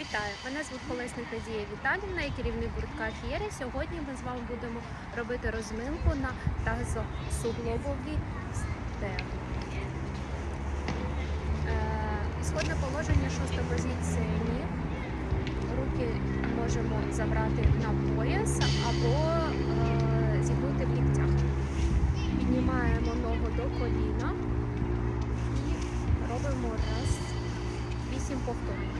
Вітаю! Мене звуть Колесник Надія Віталівна, я керівник гуртка Фієри. Сьогодні ми з вами будемо робити розминку на тазосуглобові стегна. Е, Ісходне положення шоста позиція ні. Руки можемо забрати на пояс або е, зігнути в ліктях. Піднімаємо ногу до коліна і робимо раз, вісім повторів.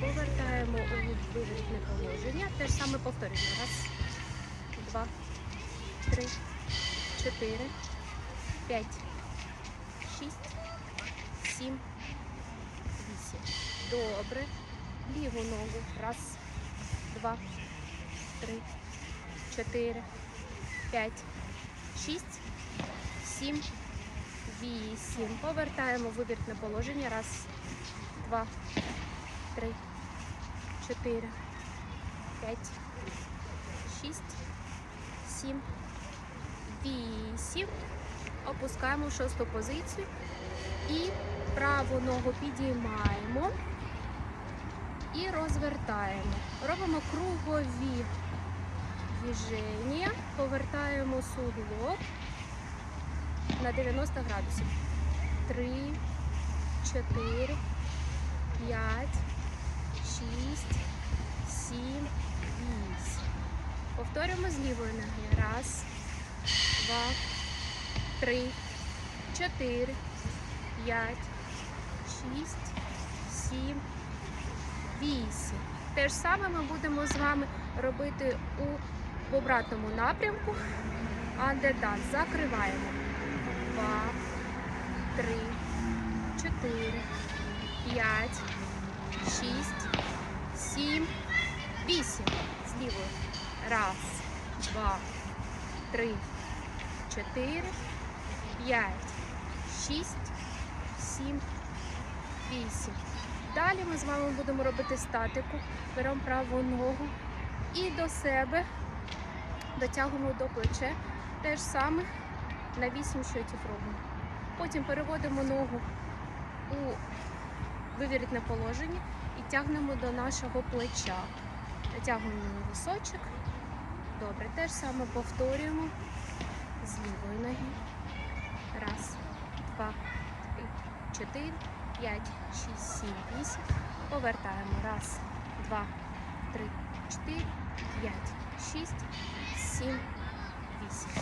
Повертаємо у виворітне положення. Те ж саме повторюємо. Раз, два, три, чотири, п'ять, шість, сім, вісім. Добре. Ліву ногу. Раз, два, три, чотири, п'ять, шість, сім, вісім. Повертаємо в вивіртне положення. Раз, два, три, чотири, п'ять, шість, сім, вісім. Опускаємо в шосту позицію і праву ногу підіймаємо і розвертаємо. Робимо кругові движення, повертаємо суглоб на 90 градусів. 3, 4, 5, 6, 7, 8. Повторюємо з лівої ноги. Раз, два, три, чотири, п'ять, шість, сім, вісім. Те ж саме ми будемо з вами робити у в обратному напрямку. Андетан. Закриваємо. Два, три, чотири, п'ять, шість, сім, вісім. З лівої. Раз, два, три, чотири, п'ять, шість, сім, вісім. Далі ми з вами будемо робити статику. Беремо праву ногу і до себе дотягуємо до плече. Те ж саме на 8 щотів робимо. Потім переводимо ногу у вивірітне положення і тягнемо до нашого плеча. Натягуємо на височок. Добре, те ж саме повторюємо з лівої ноги. Раз, два, три, чотири, п'ять, шість, сім, вісім. Повертаємо. Раз, два, три, чотири, п'ять, шість, сім, вісім.